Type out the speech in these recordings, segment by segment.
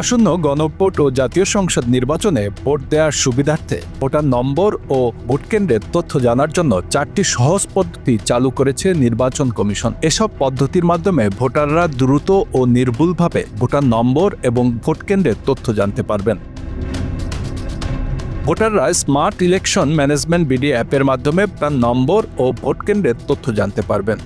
আসন্ন গণভোট ও জাতীয় সংসদ নির্বাচনে ভোট দেওয়ার সুবিধার্থে ভোটার নম্বর ও ভোট কেন্দ্রের তথ্য জানার জন্য চারটি সহজ পদ্ধতি চালু করেছে নির্বাচন কমিশন। এসব পদ্ধতির মাধ্যমে ভোটাররা দ্রুত ও নির্ভুলভাবে ভোটার নম্বর এবং ভোট কেন্দ্রের তথ্য জানতে পারবেন। ভোটাররা স্মার্ট ইলেকশন ম্যানেজমেন্ট বিডি অ্যাপের মাধ্যমে তার নম্বর ও ভোট কেন্দ্রের তথ্য জানতে পারবেন।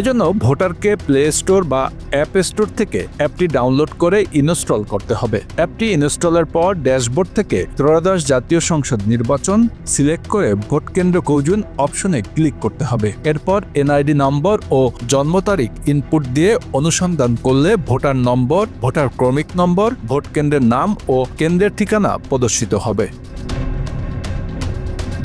এজন্য ভোটারকে প্লে স্টোর বা অ্যাপ স্টোর থেকে অ্যাপটি ডাউনলোড করে ইনস্টল করতে হবে। অ্যাপটি ইনস্টলের পর ড্যাশবোর্ড থেকে ত্রয়োদশ জাতীয় সংসদ নির্বাচন সিলেক্ট করে ভোট কেন্দ্র কৌজুন অপশনে ক্লিক করতে হবে। এরপর এনআইডি নম্বর ও জন্ম তারিখ ইনপুট দিয়ে অনুসন্ধান করলে ভোটার নম্বর, ভোটার ক্রমিক নম্বর, ভোট কেন্দ্রের নাম ও কেন্দ্রের ঠিকানা প্রদর্শিত হবে।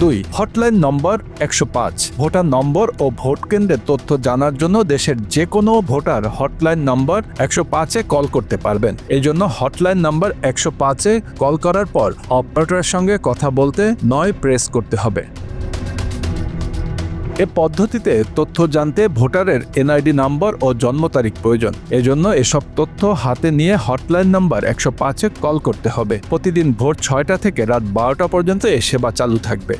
দুই, হটলাইন নম্বর একশো পাঁচ, ভোটার নম্বর ও ভোট কেন্দ্রের তথ্য জানার জন্য দেশের যে কোনো ভোটার হটলাইন নম্বর একশো পাঁচে কল করতে পারবেন। এই জন্য হটলাইন নম্বর একশো পাঁচে কল করার পর অপারেটরের সঙ্গে কথা বলতে নয়, প্রেস করতে হবে। এ পদ্ধতিতে তথ্য জানতে ভোটারের এনআইডি নম্বর ও জন্ম তারিখ প্রয়োজন। এজন্য এসব তথ্য হাতে নিয়ে হটলাইন নম্বর একশো পাঁচে কল করতে হবে। প্রতিদিন ভোর ছয়টা থেকে রাত বারোটা পর্যন্ত এ সেবা চালু থাকবে।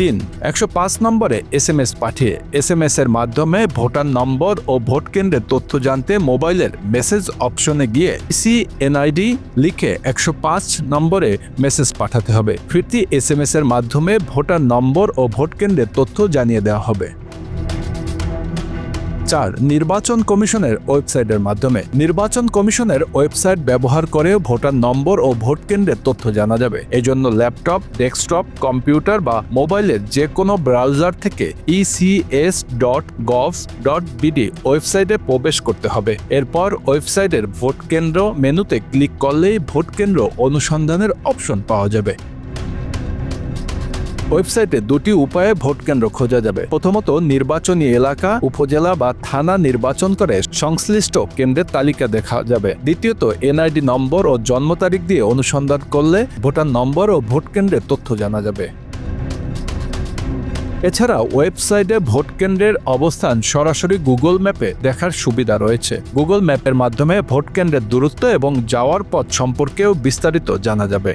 তিন। একশো পাঁচ নম্বরে এস এম এস পাঠিয়ে এস এম এস এর মাধ্যমে ভোটার নম্বর ও ভোট কেন্দ্রের তথ্য জানতে মোবাইলের মেসেজ অপশনে গিয়ে সি এনআইডি লিখে একশো পাঁচ নম্বরে মেসেজ পাঠাতে হবে। ফিরতি এস এম এস এর মাধ্যমে ভোটার নম্বর ও ভোট কেন্দ্রের তথ্য জানিয়ে দেওয়া হবে। চার নির্বাচন কমিশনের ওয়েবসাইটের মাধ্যমে নির্বাচন কমিশনের ওয়েবসাইট ব্যবহার করে ভোটার নম্বর ও ভোট কেন্দ্রের তথ্য জানা যাবে। এজন্য ল্যাপটপ, ডেস্কটপ, কম্পিউটার বা মোবাইলের যে কোনো ব্রাউজার থেকে ECS dot gov dot BD ওয়েবসাইটে প্রবেশ করতে হবে। এরপর ওয়েবসাইটের ভোট কেন্দ্র মেনুতে ক্লিক করলেই ভোট কেন্দ্র অনুসন্ধানের অপশন পাওয়া যাবে। ওয়েবসাইটে দুটি উপায়ে ভোট কেন্দ্র খোঁজা যাবে। প্রথমত, নির্বাচনী এলাকা, উপজেলা বা থানা নির্বাচন করে সংশ্লিষ্ট কেন্দ্রের তালিকা দেখা যাবে। দ্বিতীয়ত, এনআইডি নম্বর ও জন্ম তারিখ দিয়ে অনুসন্ধান করলে ভোটার নম্বর ও ভোট কেন্দ্রের তথ্য জানা যাবে। এছাড়া, ওয়েবসাইটে ভোট কেন্দ্রের অবস্থান সরাসরি গুগল ম্যাপে দেখার সুবিধা রয়েছে। গুগল ম্যাপের মাধ্যমে ভোট কেন্দ্রের দূরত্ব এবং যাওয়ার পথ সম্পর্কেও বিস্তারিত জানা যাবে।